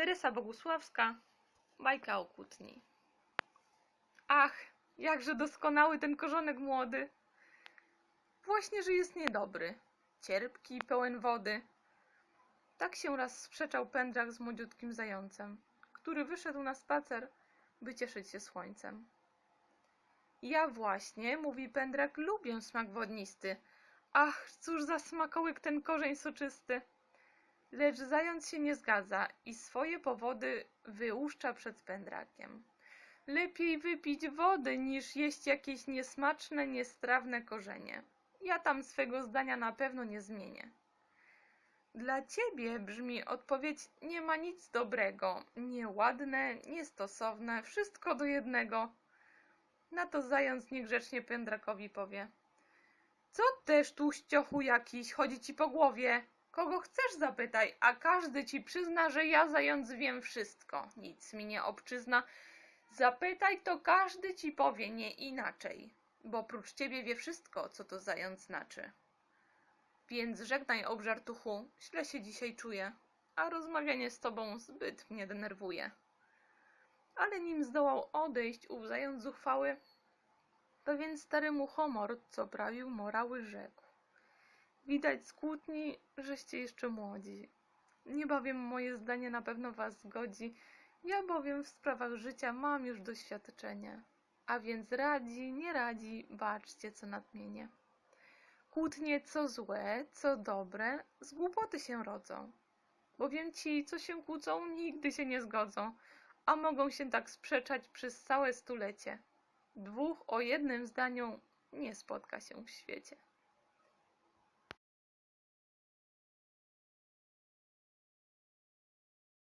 Teresa Bogusławska, bajka o kłótni. Ach, jakże doskonały ten korzonek młody. Właśnie, że jest niedobry, cierpki i pełen wody. Tak się raz sprzeczał pędrak z młodziutkim zającem, który wyszedł na spacer, by cieszyć się słońcem. Ja właśnie, mówi pędrak, lubię smak wodnisty. Ach, cóż za smakołyk ten korzeń soczysty. Lecz zając się nie zgadza i swoje powody wyłuszcza przed pędrakiem. Lepiej wypić wody, niż jeść jakieś niesmaczne, niestrawne korzenie. Ja tam swego zdania na pewno nie zmienię. Dla ciebie brzmi odpowiedź nie ma nic dobrego, nieładne, niestosowne, wszystko do jednego. Na to zając niegrzecznie pędrakowi powie. Co też tłuściochu jakiś chodzi ci po głowie? Kogo chcesz zapytaj, a każdy ci przyzna, że ja zając wiem wszystko. Nic mi nie obczyzna. Zapytaj, to każdy ci powie nie inaczej, bo prócz ciebie wie wszystko, co to zając znaczy. Więc żegnaj, obżartuchu, źle się dzisiaj czuję, a rozmawianie z tobą zbyt mnie denerwuje. Ale nim zdołał odejść ów zając zuchwały, pewien stary muchomor, co prawił morały, rzekł. Widać z kłótni, żeście jeszcze młodzi. Nie bowiem moje zdanie na pewno was zgodzi, ja bowiem w sprawach życia mam już doświadczenie. A więc radzi, nie radzi, baczcie co nadmienię. Kłótnie co złe, co dobre, z głupoty się rodzą. Bowiem ci, co się kłócą, nigdy się nie zgodzą, a mogą się tak sprzeczać przez całe stulecie. Dwóch o jednym zdaniu nie spotka się w świecie.